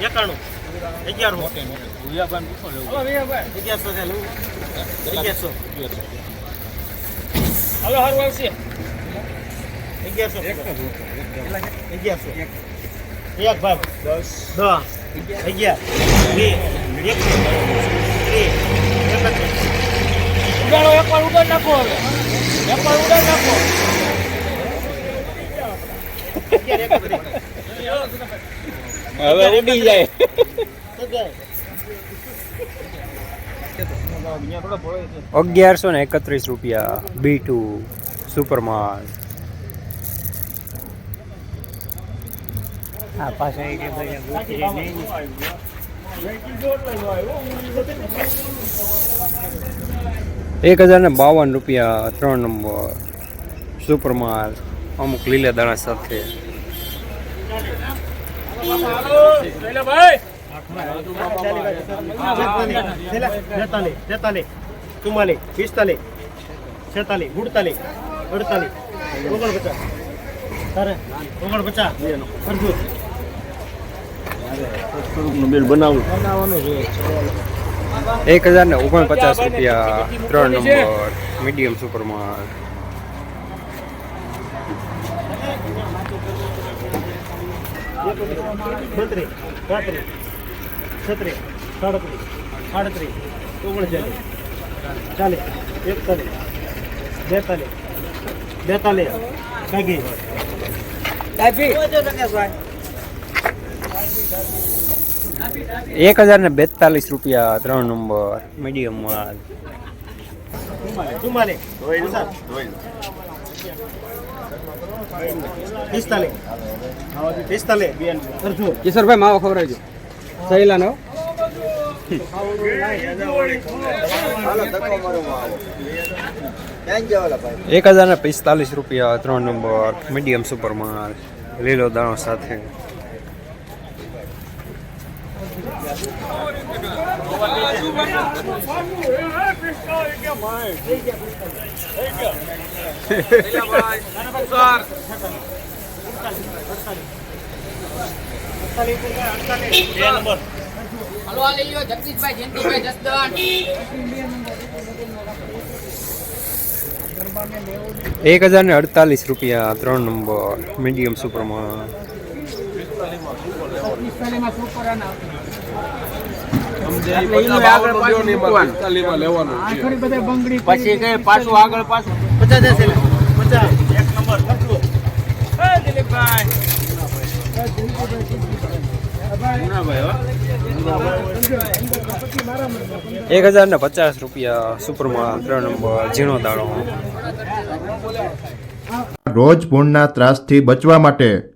એકાણું અગિયારસો અગિયારસો. અગિયારસો હાલો હારું આવશે અગિયારસો અગિયારસો એક ભાગ દસ અગિયાર બે એકવીસ ત્રીસ એકત્રીસ ઉડાડો એકવાર ઉડાડ નાખો હવે. એકવાર ઉડાડ નાખો. હવે ઉડી જાય. અગિયારસો ને એકત્રીસ રૂપિયા બી ટુ સુપરમાલ આ પાછળ એક હજાર ને બાવન રૂપિયા ત્રણ નંબર સુપરમાલ. અમુક લીલા દાણા સાથે. ચુમ્માલીસ પિસ્તાલીસ છેતાલીસ ઉડતાલીસ અડતાલીસ ઓગણપચાસ. તારે? ઓગણપચાસ. અડધું. એક હજાર ને ઓગણપચાસ રૂપિયા ત્રણ નંબર મીડિયમ સુપરમાલ બત્રીસ પાંત્રીસ છત્રીસ, સાડત્રીસ આડત્રીસ ઓગણચાલીસ, ચાલીસ, એકતાલીસ, બેતાલીસ બેતાલીસ એક હજાર ને બેતાલીસ રૂપિયા ત્રણ નંબર મીડિયમ માલ કિશોરભાઈ માવો ખવડાવજો. સહેલા નો એક હજાર ને પિસ્તાલીસ રૂપિયા ત્રણ નંબર મીડિયમ સુપર માલ લીલો દાણો સાથે બે નંબર હલો આ લઈ લો એક હજાર ને અડતાલીસ રૂપિયા ત્રણ નંબર મીડિયમ સુપર માલ પછી કઈ પાછું આગળ પાછું પચાસ પચાસ એક નંબર હજાર ને પચાસ રૂપિયા સુપર ત્રણ નંબર ઝીણો દાણો. રોજ પૂર્ણના ત્રાસથી બચવા માટે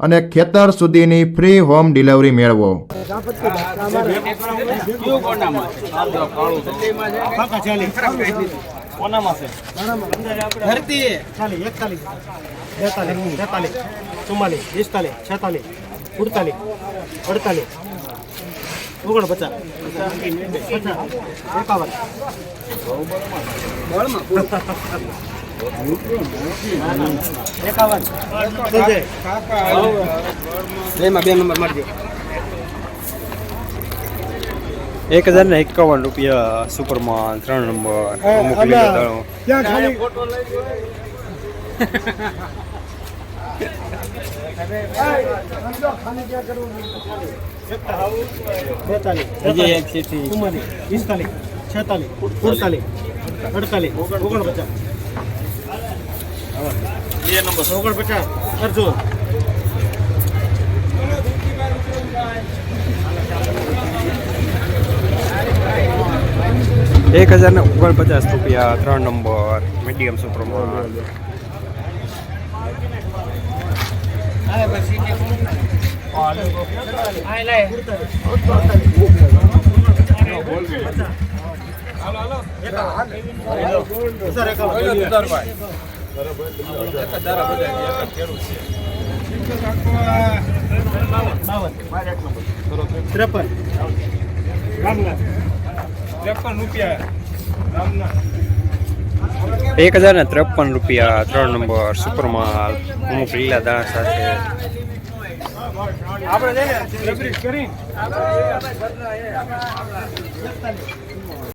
અને ખેતર સુધીની ફ્રી હોમ ડિલિવરી મેળવો. ઓગણપચાસ પચાસ એકાવન બે નંબર. મારજો એક હજાર ને એકાવન રૂપિયા સુપર માલ ત્રણ નંબર અમુક લીલો છેતાલીસ અડતાલીસ ઓગણપચાસ. બે નંબર ઓગણપચાસ અડધો એક હજાર ને ઓગણપચાસ રૂપિયા ત્રણ નંબર મીડિયમ સુપરમાં સર એકાવન એક હજાર ને ત્રેપન રૂપિયા ત્રણ નંબર સુપરમાં અમુક લીલા દાણા સાથે. આપણે જઈને કરી.